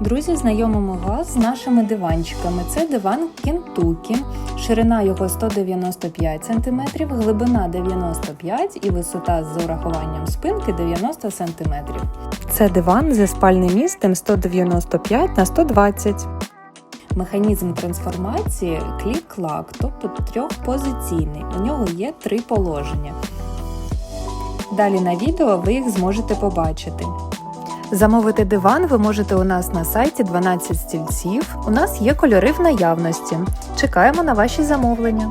Друзі, знайомимо вас з нашими диванчиками. Це диван Кентукі, ширина його 195 см, глибина 95 і висота з урахуванням спинки 90 см. Це диван зі спальним містом 195 на 120 Механізм трансформації клік-клак, тобто трьохпозиційний. У нього є три положення. Далі на відео ви їх зможете побачити. Замовити диван ви можете у нас на сайті 12 стільців. У нас є кольори в наявності. Чекаємо на ваші замовлення.